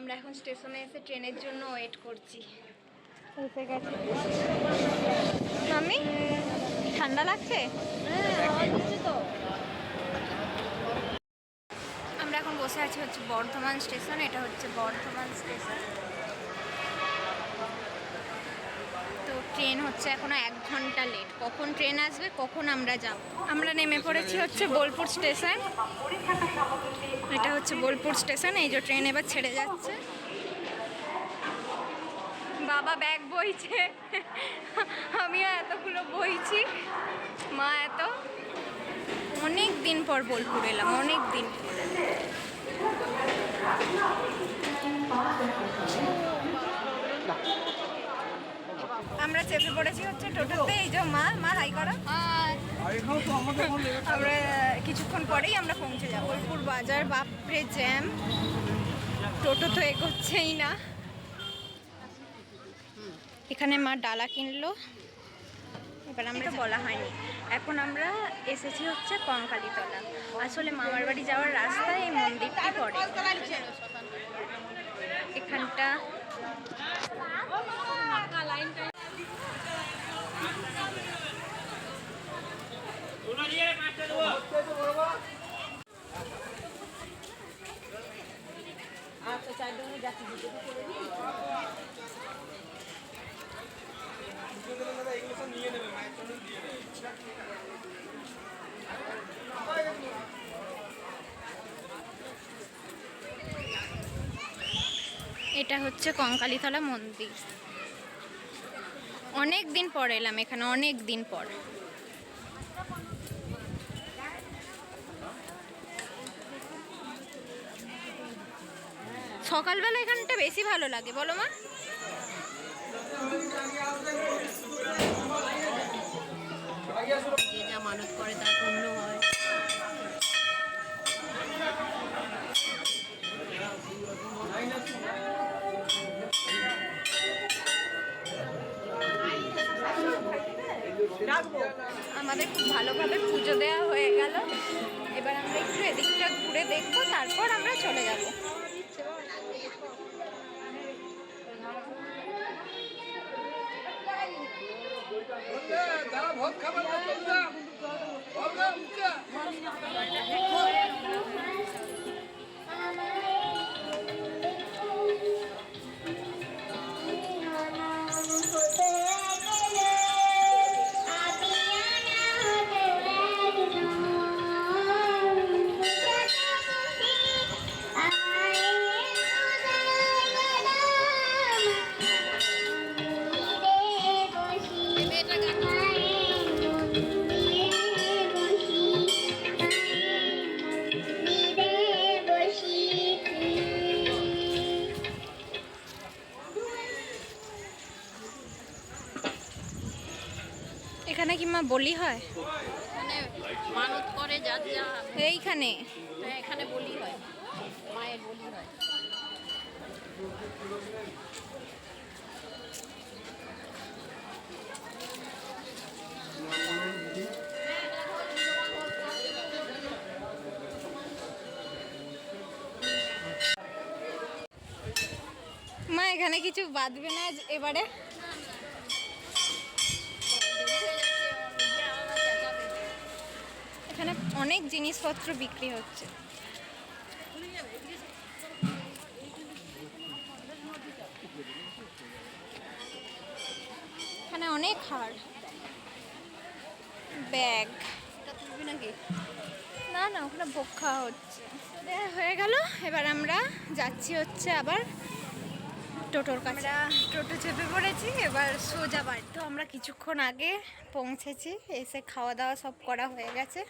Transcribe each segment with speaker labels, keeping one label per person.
Speaker 1: আমরা এখন স্টেশনে এসে ট্রেনের জন্য ওয়েট করছি।
Speaker 2: এসে গেছে। মাম্মি ঠান্ডা লাগছে?
Speaker 1: আমরা এখন বসে আছি হচ্ছে বর্ধমান স্টেশন এটা হচ্ছে বর্ধমান স্টেশন তো ট্রেন হচ্ছে এখনও এক ঘণ্টা লেট কখন ট্রেন আসবে, কখন আমরা যাব। আমরা নেমে পড়েছি হচ্ছে বোলপুর স্টেশন। এটা হচ্ছে বোলপুর স্টেশন, এই যে ট্রেন এবার ছেড়ে যাচ্ছে। বাবা ব্যাগ বইছে। আমিও এতগুলো বইছি। মা এত। অনেক দিন পর বোলপুর এলাম, অনেক দিন পর। আমরা চেপে পড়েছি হচ্ছে টোটোতে। এই যে মা মা হাই করো। আমরা কিছুক্ষণ পরেই আমরা পৌঁছে যাব। বোলপুর বাজার বাপরে জ্যাম। টোটো তো এগোচ্ছেই না। এখানে মা ডালা কিনলো। এবার আমরা বলা হয়নি। এখন আমরা এসেছি হচ্ছে কঙ্কালীতলা। আসলে মামার বাড়ি যাওয়ার রাস্তায় এই মন্দিরটি পড়ে। এখানটা এটা হচ্ছে কঙ্কালীতলা মন্দির। অনেক দিন পর এলাম এখানে অনেক দিন পর। সকালবেলা এখানটা বেশি ভালো লাগে, বলো মা।
Speaker 2: মানত করে তার হয়।
Speaker 1: আমাদের খুব ভালোভাবে পুজো দেওয়া হয়ে গেল। এবার আমরা একটু এদিকটা ঘুরে দেখব, তারপর আমরা চলে যাব। come on, come on. এখানে কি মা বলি হয়?
Speaker 2: মানে মানত করে যার যা
Speaker 1: এইখানে?
Speaker 2: হ্যাঁ, এখানে বলি হয়। মায়ের বলি হয়।
Speaker 1: মা এখানে কিছু বাঁধবে না এবারে? অনেক জিনিসপত্র বিক্রি হচ্ছে। এখানে অনেক হার ব্যাগ। না না, ওখানে ভোগ খাওয়া হচ্ছে। হয়ে গেল। এবার আমরা যাচ্ছি হচ্ছে আবার টোটোর কাছে। আমরা টোটো চেপে পড়েছি, এবার সোজা বাড়ি। তো আমরা কিছুক্ষণ আগে পৌঁছেছি, এসে খাওয়া দাওয়া সব করা হয়ে গেছে।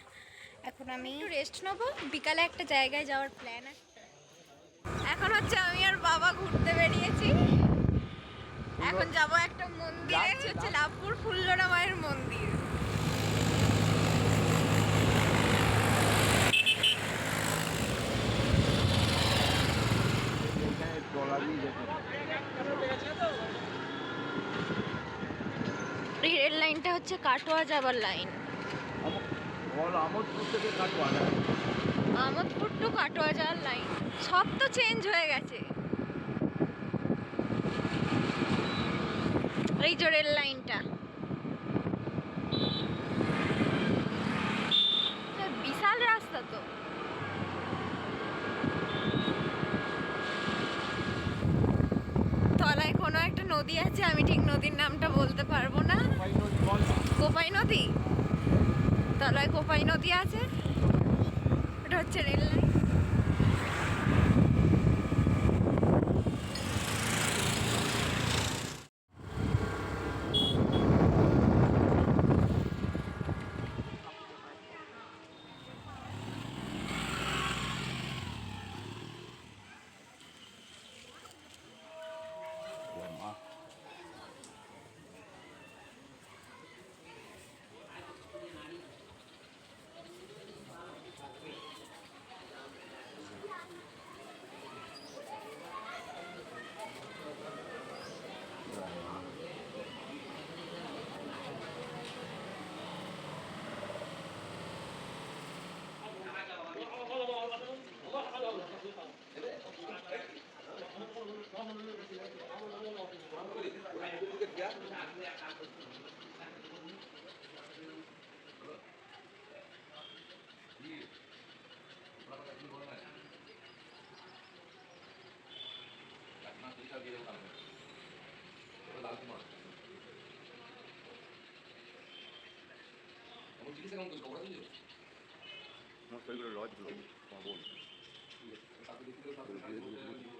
Speaker 1: এখন আমি একটু রেস্ট নেব। বিকালে একটা জায়গায় যাওয়ার প্ল্যান আছে। এখন হচ্ছে আমি আর বাবা ঘুরতে বেরিয়েছি। এখন যাব একটা মন্দিরে হচ্ছে লাভপুর ফুল্লরা মায়ের মন্দির। এই রেল লাইনটা হচ্ছে কাটোয়া যাবার লাইন।
Speaker 3: আমদপুর আমোদপুর থেকে
Speaker 1: টু কাটোয়া যাওয়ার লাইন সব তো চেঞ্জ হয়ে গেছে। এই যে রেল লাইনটা বিশাল রাস্তা তো। তলায় কোনো একটা নদী আছে আমি ঠিক নদীর নামটা বলতে পারব না। কোপাই নদী? তলায় কোপাই নদী আছে। এটা হচ্ছে rail line.
Speaker 3: Utiliza kamu kedua orang itu. Mas, saya kira lodge dulu. Mabon. Satu di situ, satu di situ.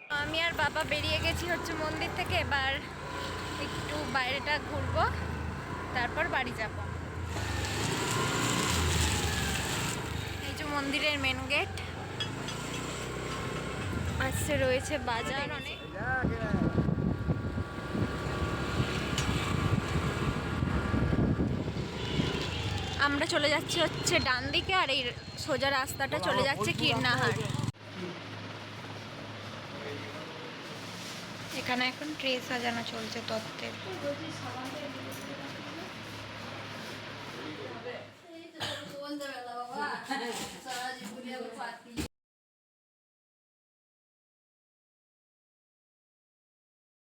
Speaker 3: তো
Speaker 1: আমি আর বাবা বেরিয়ে গেছি হচ্ছে মন্দির থেকে এবার একটু বাইরেটা ঘুরবো তারপর বাড়ি যাব। এই যে মন্দিরের মেন গেট আসছে রয়েছে বাজার অনেক আমরা চলে যাচ্ছি হচ্ছে ডান দিকে আর এই সোজা রাস্তাটা চলে যাচ্ছে কীর্ণাহার। এখানে এখন ট্রে সাজানো চলছে তত্ত্বের। বাবা।